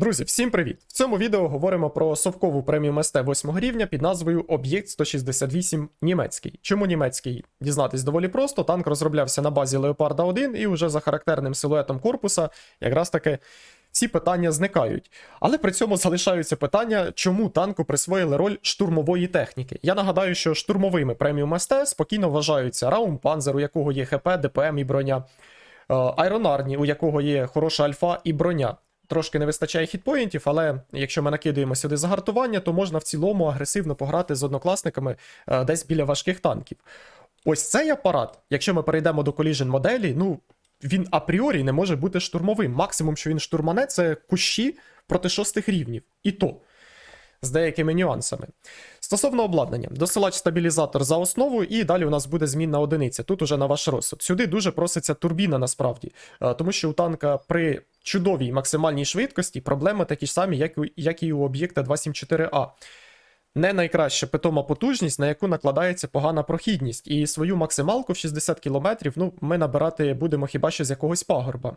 Друзі, всім привіт! В цьому відео говоримо про совкову премію СТ 8 рівня під назвою Об'єкт 168 німецький. Чому німецький? Дізнатись доволі просто. Танк розроблявся на базі Леопарда 1 і вже за характерним силуетом корпуса якраз таки ці питання зникають. Але при цьому залишаються питання, чому танку присвоїли роль штурмової техніки. Я нагадаю, що штурмовими преміум СТ спокійно вважаються Раумпанзер, у якого є ХП, ДПМ і броня. е, Айронарні, у якого є хороша альфа і броня. Трошки не вистачає хітпоінтів, але якщо ми накидаємо сюди загартування, то можна в цілому агресивно пограти з однокласниками е, десь біля важких танків. Ось цей апарат, якщо ми перейдемо до коліжен моделі, ну він апріорі не може бути штурмовим. Максимум, що він штурмане, це кущі проти шостих рівнів. І то з деякими нюансами. Стосовно обладнання, досилач стабілізатор за основу, і далі у нас буде змінна одиниця. Тут уже на ваш розсуд. Сюди дуже проситься турбіна насправді, е, тому що у танка при чудовій максимальній швидкості проблеми такі ж самі, як, у, як і у об'єкта 274А. Не найкраща питома потужність, на яку накладається погана прохідність, і свою максималку в 60 км ну, ми набирати будемо хіба що з якогось пагорба.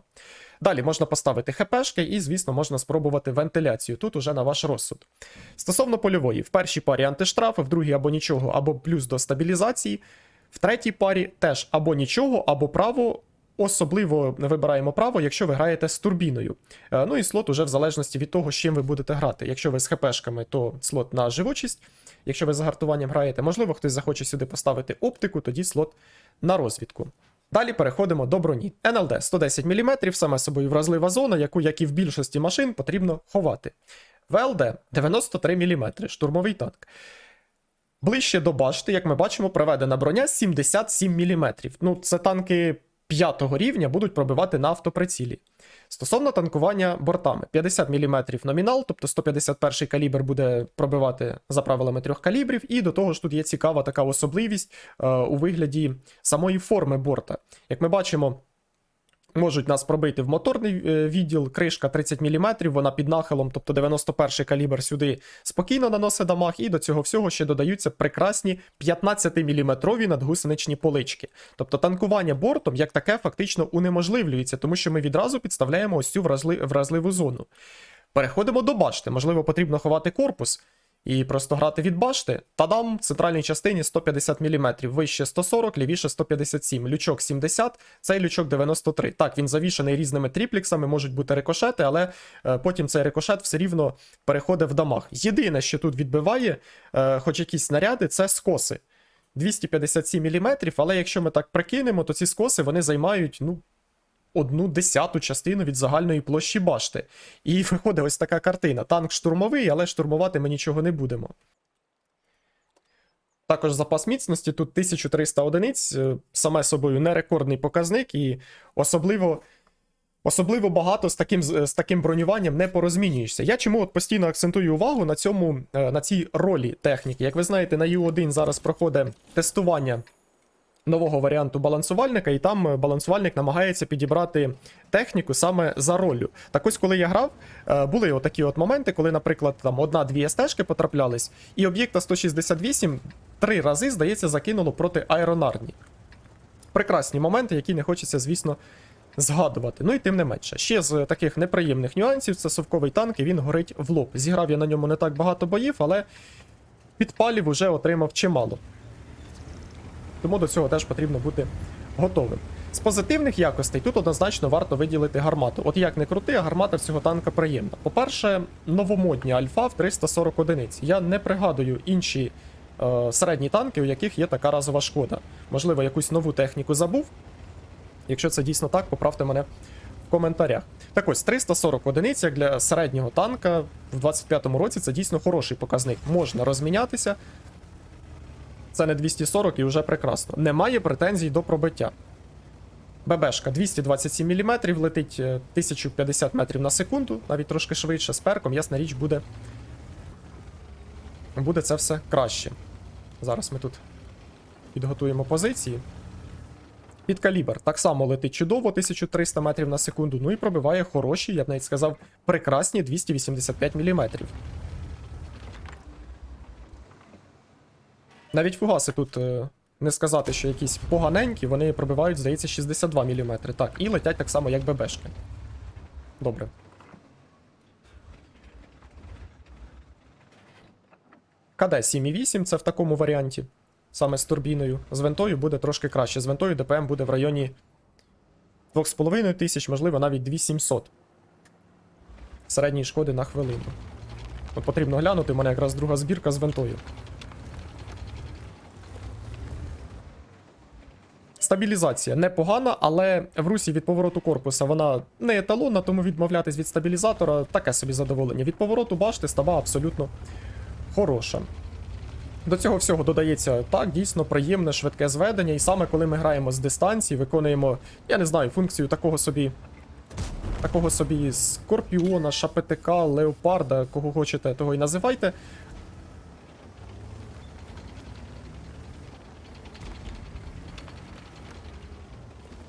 Далі можна поставити ХПшки, і, звісно, можна спробувати вентиляцію. Тут уже на ваш розсуд. Стосовно польової, в першій парі антиштрафи, в другій або нічого, або плюс до стабілізації. В третій парі теж або нічого, або право. Особливо вибираємо право, якщо ви граєте з турбіною. Е, Ну і слот уже в залежності від того, з чим ви будете грати. Якщо ви з ХПшками, то слот на живучість. Якщо ви з гартуванням граєте, можливо, хтось захоче сюди поставити оптику, тоді слот на розвідку. Далі переходимо до броні. НЛД 110 мм, саме собою вразлива зона, яку, як і в більшості машин, потрібно ховати. ВЛД 93 мм, штурмовий танк. Ближче до башти, як ми бачимо, проведена броня 77 мм. Ну, це танки п'ятого рівня будуть пробивати на автоприцілі. Стосовно танкування бортами, 50 мм номінал, тобто 151 калібр буде пробивати за правилами трьох калібрів, і до того ж тут є цікава така особливість е, у вигляді самої форми борта. Як ми бачимо, можуть нас пробити в моторний е, відділ, кришка 30 мм, вона під нахилом, тобто 91 калібр сюди спокійно наносить дамаг, і до цього всього ще додаються прекрасні 15-мм надгусеничні полички. Тобто танкування бортом як таке фактично унеможливлюється, тому що ми відразу підставляємо ось цю вразли- вразливу зону. Переходимо до башти. Можливо, потрібно ховати корпус і просто грати від башти. Тадам, в центральній частині 150 мм, вище 140, лівіше 157, лючок 70, цей лючок 93. Так, він завішаний різними тріпліксами, можуть бути рикошети, але е, потім цей рикошет все рівно переходить в дамаг. Єдине, що тут відбиває, е, хоч якісь снаряди, це скоси. 257 мм, але якщо ми так прикинемо, то ці скоси вони займають, ну, одну десяту частину від загальної площі башти. І виходить ось така картина. Танк штурмовий, але штурмувати ми нічого не будемо. Також запас міцності тут 1300 одиниць, е, саме собою не рекордний показник, і особливо. Особливо багато з таким, з з таким бронюванням не порозмінюєшся. Я чому от постійно акцентую увагу на цьому, е, на цій ролі техніки. Як ви знаєте, на U1 зараз проходить тестування нового варіанту балансувальника, і там е, балансувальник намагається підібрати техніку саме за ролью. Так ось, коли я грав, е, були отакі от моменти, коли, наприклад, там одна-дві стежки потраплялись, і об'єкта 168 три рази, здається, закинуло проти аеронарні. Прекрасні моменти, які не хочеться, звісно, згадувати. Ну і тим не менше. Ще з таких неприємних нюансів це совковий танк, і він горить в лоб. Зіграв я на ньому не так багато боїв, але підпалів уже отримав чимало. Тому до цього теж потрібно бути готовим. З позитивних якостей тут однозначно варто виділити гармату. От як не крути, а гармата цього танка приємна. По-перше, новомодні альфа в 340 одиниць. Я не пригадую інші е, середні танки, у яких є така разова шкода. Можливо, якусь нову техніку забув. Якщо це дійсно так, поправте мене в коментарях. Так ось 340 одиниць як для середнього танка в 25-му році це дійсно хороший показник. Можна розмінятися. Це не 240 і вже прекрасно. Немає претензій до пробиття. ББшка 227 мм, летить е, 1050 метрів на секунду, навіть трошки швидше з перком, ясна річ, буде. Буде це все краще. Зараз ми тут підготуємо позиції. Під калібр так само летить чудово, 1300 метрів на секунду, ну і пробиває хороші, я б навіть сказав, прекрасні 285 мм. Навіть фугаси тут е, не сказати, що якісь поганенькі, вони пробивають, здається, 62 мм. Так, і летять так само, як ББшки. Добре. КД 7,8 це в такому варіанті. Саме з турбіною. З винтою буде трошки краще. З винтою ДПМ буде в районі 2,5 тисяч, можливо, навіть 2700. Середні шкоди на хвилину. От Потрібно глянути, у мене якраз друга збірка з винтою. Стабілізація непогана, але в русі від повороту корпуса вона не еталонна, тому відмовлятись від стабілізатора таке собі задоволення. Від повороту башти стаба абсолютно хороша. До цього всього додається так, дійсно приємне швидке зведення, і саме коли ми граємо з дистанції, виконуємо, я не знаю, функцію такого собі. Такого собі скорпіона, шапетика, леопарда, кого хочете, того і називайте.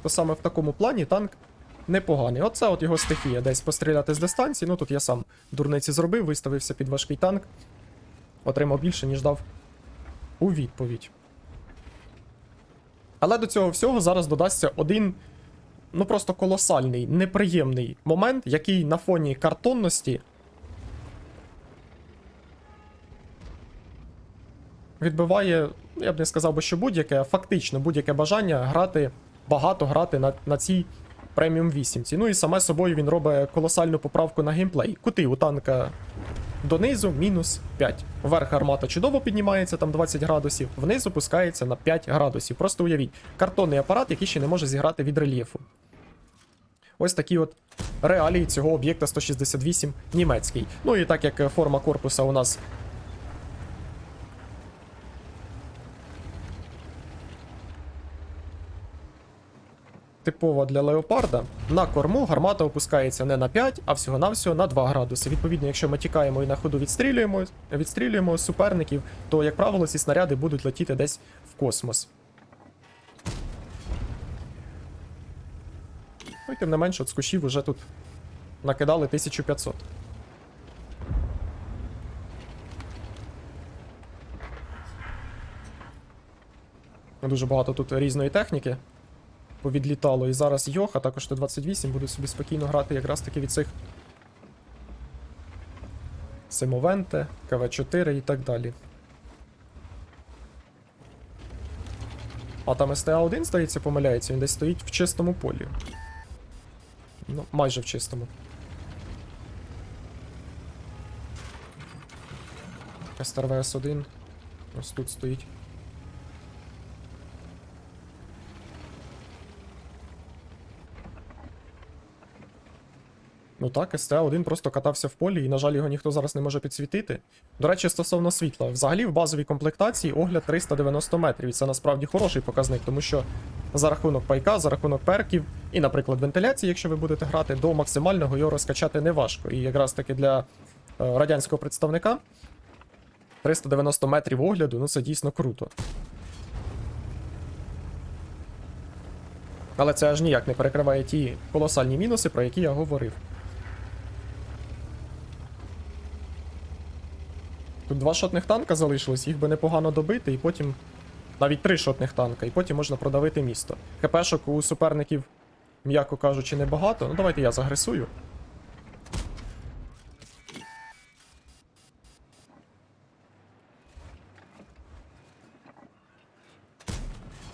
То саме в такому плані танк непоганий. Оце от його стихія, десь постріляти з дистанції. Ну тут я сам дурниці зробив, виставився під важкий танк. Отримав більше, ніж дав у відповідь. Але до цього всього зараз додасться один, ну просто колосальний, неприємний момент, який на фоні картонності відбиває, я б не сказав би, що будь-яке, фактично будь-яке бажання грати, багато грати на, на цій преміум 8. Ну і саме собою він робить колосальну поправку на геймплей. Кути у танка донизу мінус 5. Вверх гармата чудово піднімається, там 20 градусів, вниз опускається на 5 градусів. Просто уявіть, картонний апарат, який ще не може зіграти від рельєфу. Ось такі от реалії цього об'єкта 168 німецький. Ну і так як форма корпуса у нас типова для леопарда, на корму гармата опускається не на 5, а всього-навсього на 2 градуси. Відповідно, якщо ми тікаємо і на ходу відстрілюємо, відстрілюємо суперників, то, як правило, ці снаряди будуть летіти десь в космос. Ну і тим не менше, от з кущів вже тут накидали 1500. Дуже багато тут різної техніки повідлітало. І зараз Йох, а також Т-28 будуть собі спокійно грати якраз таки від цих Симовенте, КВ-4 і так далі. А там СТА-1, здається, помиляється, він десь стоїть в чистому полі. Ну, майже в чистому. СТРВС-1 ось тут стоїть. Ну так, СТА-1 просто катався в полі, і, на жаль, його ніхто зараз не може підсвітити. До речі, стосовно світла, взагалі в базовій комплектації огляд 390 метрів, і це насправді хороший показник, тому що за рахунок пайка, за рахунок перків, і, наприклад, вентиляції, якщо ви будете грати, до максимального його розкачати не важко. І якраз таки для е, радянського представника 390 метрів огляду, ну це дійсно круто. Але це аж ніяк не перекриває ті колосальні мінуси, про які я говорив. Тут два шотних танка залишилось, їх би непогано добити, і потім. Навіть три шотних танка, і потім можна продавити місто. ХПшок у суперників, м'яко кажучи, небагато. Ну давайте я загресую.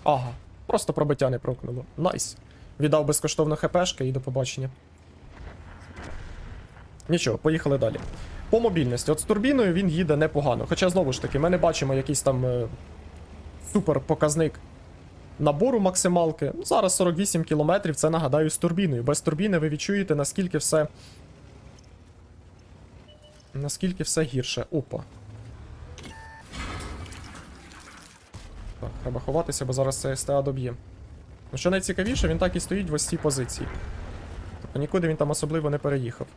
Ага, просто пробиття не прокнуло. Найс. Віддав безкоштовно ХПшки і до побачення. Нічого, поїхали далі. По мобільності, от з турбіною він їде непогано. Хоча, знову ж таки, ми не бачимо якийсь там е, супер показник набору максималки. Ну, Зараз 48 км, це нагадаю з турбіною. Без турбіни ви відчуєте, наскільки все. Наскільки все гірше. Опа. Так, треба ховатися, бо зараз це СТА доб'є. Ну, що найцікавіше, він так і стоїть в ось цій позиції. Тобто нікуди він там особливо не переїхав.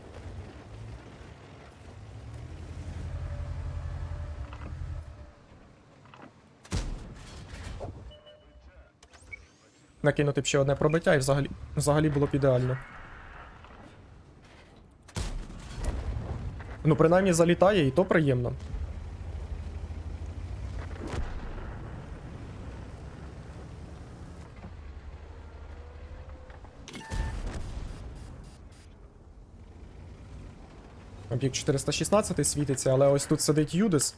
Накинути б ще одне пробиття і взагалі, взагалі було б ідеально. Ну, принаймні залітає, і то приємно. Об'єкт 416 світиться, але ось тут сидить Юдис,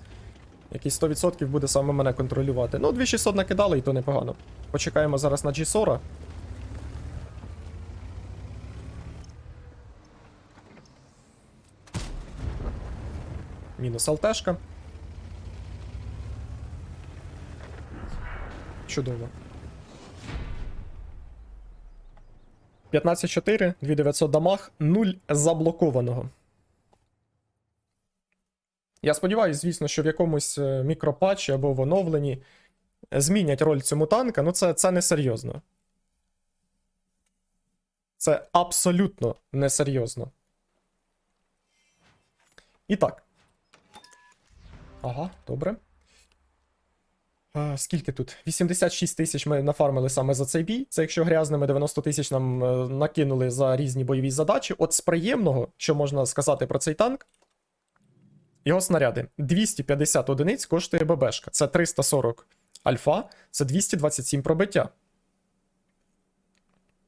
який 100% буде саме мене контролювати. Ну, 2600 накидали, і то непогано. Почекаємо зараз на G40. Мінус ЛТшка. Чудово. 15-4, 2900 дамаг, 0 заблокованого. Я сподіваюся, звісно, що в якомусь е, мікропатчі або в оновленні змінять роль цьому танка, ну це, це несерйозно. Це абсолютно несерйозно. І так. Ага, добре. Скільки тут? 86 тисяч ми нафармили саме за цей бій. Це якщо грязними 90 тисяч нам е, накинули за різні бойові задачі. От з приємного, що можна сказати про цей танк. Його снаряди 250 одиниць коштує ББшка. Це 340 альфа, це 227 пробиття.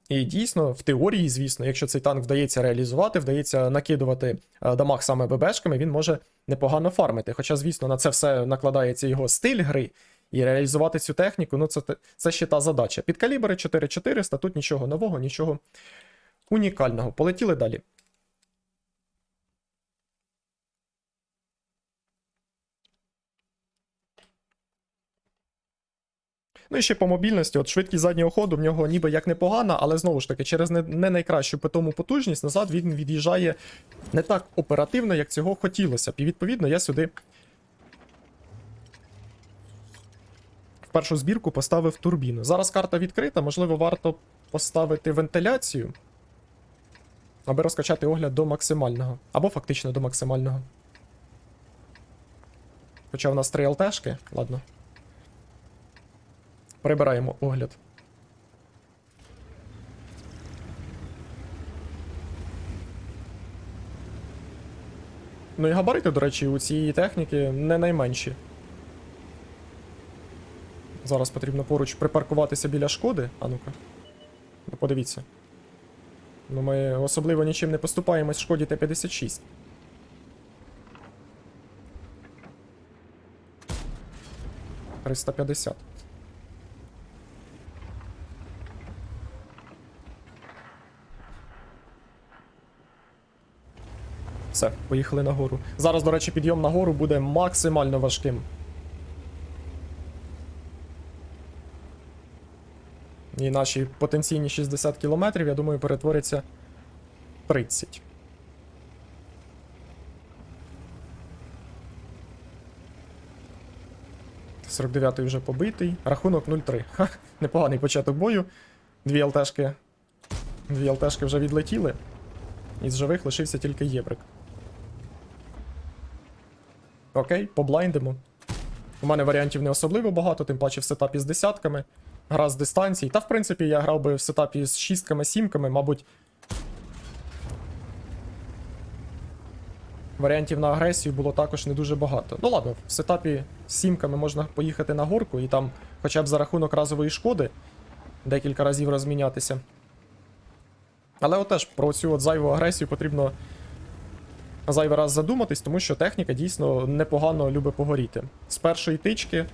І дійсно, в теорії, звісно, якщо цей танк вдається реалізувати, вдається накидувати е, дамаг саме ББшками, він може непогано фармити. Хоча, звісно, на це все накладається його стиль гри, і реалізувати цю техніку, ну це, це ще та задача. Під калібри 4400, тут нічого нового, нічого унікального. Полетіли далі. Ну і ще по мобільності, от швидкість заднього ходу в нього ніби як непогана, але знову ж таки, через не, не найкращу питому потужність назад він від'їжджає не так оперативно, як цього хотілося. І відповідно я сюди в першу збірку поставив турбіну. Зараз карта відкрита, можливо, варто поставити вентиляцію, аби розкачати огляд до максимального. Або фактично до максимального. Хоча в нас 3 ЛТшки, ладно. Прибираємо огляд. Ну і габарити, до речі, у цієї техніки не найменші. Зараз потрібно поруч припаркуватися біля шкоди. А ну-ка. Ну подивіться. Ну ми особливо нічим не поступаємось шкоді Т-56. ...350. Все, поїхали нагору. Зараз, до речі, підйом нагору буде максимально важким. І наші потенційні 60 кілометрів, я думаю, перетворяться 30. — 49-й вже побитий. Рахунок 0-3. Ха, непоганий початок бою. Дві ЛТшки. Дві ЛТшки вже відлетіли. Із живих лишився тільки Єбрик. Окей, поблайндимо. У мене варіантів не особливо багато, тим паче в сетапі з десятками. Гра з дистанцій. Та, в принципі, я грав би в сетапі з шістками, сімками, мабуть. Варіантів на агресію було також не дуже багато. Ну ладно, в сетапі з сімками можна поїхати на горку і там, хоча б за рахунок разової шкоди, декілька разів розмінятися. Але от теж про цю от зайву агресію потрібно зайвий раз задуматись, тому що техніка дійсно непогано любить погоріти. З першої тички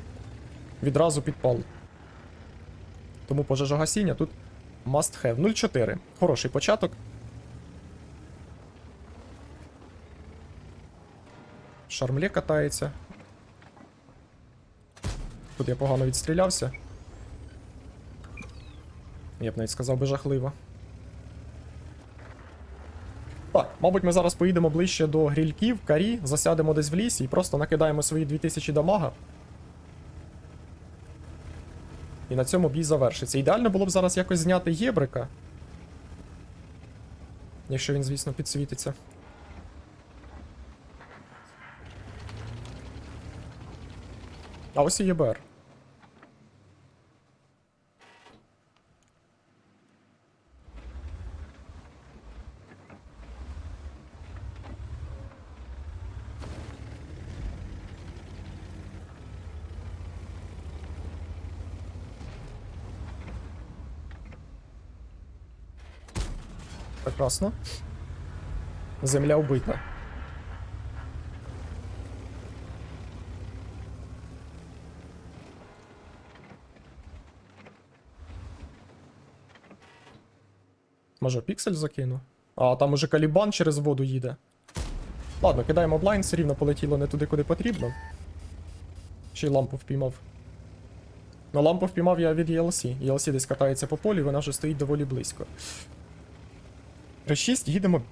відразу підпал. Тому пожежогасіння тут must have. 0-4. Хороший початок. Шармлє катається. Тут я погано відстрілявся. Я б навіть сказав би жахливо. Так, мабуть, ми зараз поїдемо ближче до грільків, карі, засядемо десь в лісі і просто накидаємо свої 2000 дамага. І на цьому бій завершиться. Ідеально було б зараз якось зняти єбрика. Якщо він, звісно, підсвітиться. А ось і ЄБР. прекрасно. Земля убита. Може, піксель закину? А, там уже калібан через воду їде. Ладно, кидаємо блайн, все рівно полетіло не туди, куди потрібно. Ще й лампу впіймав. Ну, лампу впіймав я від ELC. ELC десь катається по полі, вона вже стоїть доволі близько. 3-6, їдемо.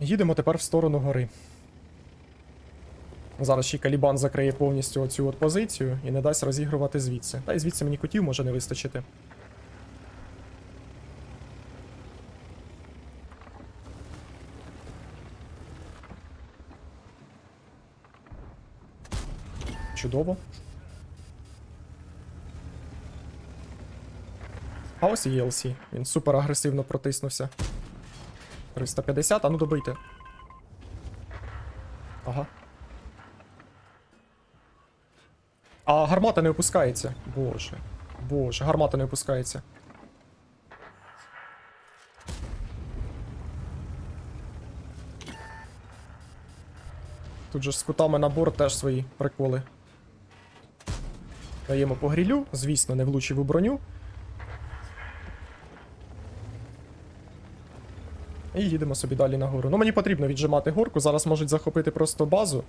Їдемо тепер в сторону гори. Зараз ще й Калібан закриє повністю оцю от позицію і не дасть розігрувати звідси. Та й звідси мені котів може не вистачити. Чудово. А ось і ELC. Він супер агресивно протиснувся. 350, а ну добийте. Ага. А гармата не опускається. Боже. Боже, гармата не опускається. Тут же з кутами на борт теж свої приколи. Даємо по грілю, звісно, не влучив у броню. І їдемо собі далі нагору. Ну, мені потрібно віджимати горку, зараз можуть захопити просто базу.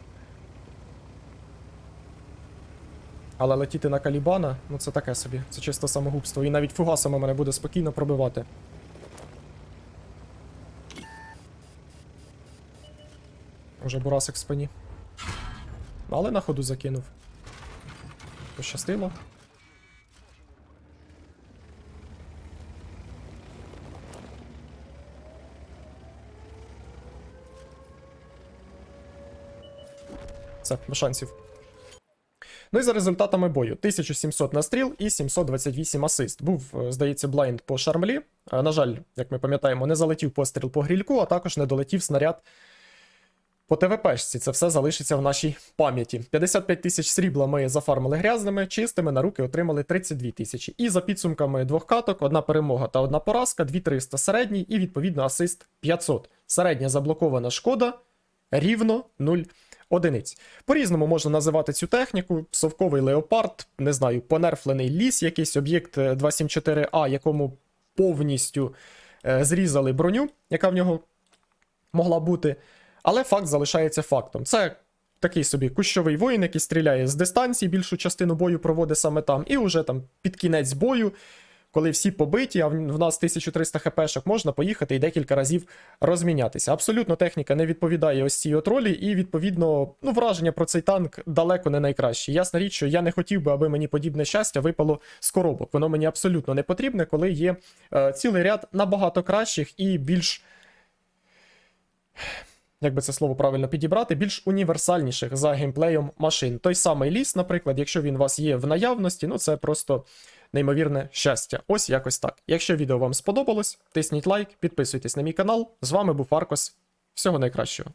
Але летіти на Калібана, ну це таке собі, це чисто самогубство. І навіть фугасами мене буде спокійно пробивати. Уже бурасик в спині. Але на ходу закинув. Пощастило. Все, без шансів. Ну і за результатами бою: 1700 настріл і 728 асист. Був, е, здається, блайнд по шармлі. Е, На жаль, як ми пам'ятаємо, не залетів постріл по грільку, а також не долетів снаряд по ТВПшці. Це все залишиться в нашій пам'яті. 55 тисяч срібла ми зафармили грязними, чистими на руки отримали 32 тисячі. І за підсумками двох каток, одна перемога та одна поразка, 2300 середній і відповідно асист 500. Середня заблокована шкода рівно 0 одиниць. По-різному можна називати цю техніку: совковий леопард, не знаю, понерфлений ліс, якийсь об'єкт е, 274А, якому повністю е, зрізали броню, яка в нього могла бути. Але факт залишається фактом. Це такий собі кущовий воїн, який стріляє з дистанції, більшу частину бою проводить саме там, і вже там під кінець бою. Коли всі побиті, а в нас 1300 хпшок, можна поїхати і декілька разів розмінятися. Абсолютно техніка не відповідає ось цій от ролі, і відповідно, ну, враження про цей танк далеко не найкраще. Ясна річ, що я не хотів би, аби мені подібне щастя випало з коробок. Воно мені абсолютно не потрібне, коли є е, цілий ряд набагато кращих і більш. Як би це слово правильно підібрати, більш універсальніших за геймплеєм машин. Той самий ліс, наприклад, якщо він у вас є в наявності, ну це просто неймовірне щастя. Ось якось так. Якщо відео вам сподобалось, тисніть лайк, підписуйтесь на мій канал. З вами був Аркос. Всього найкращого.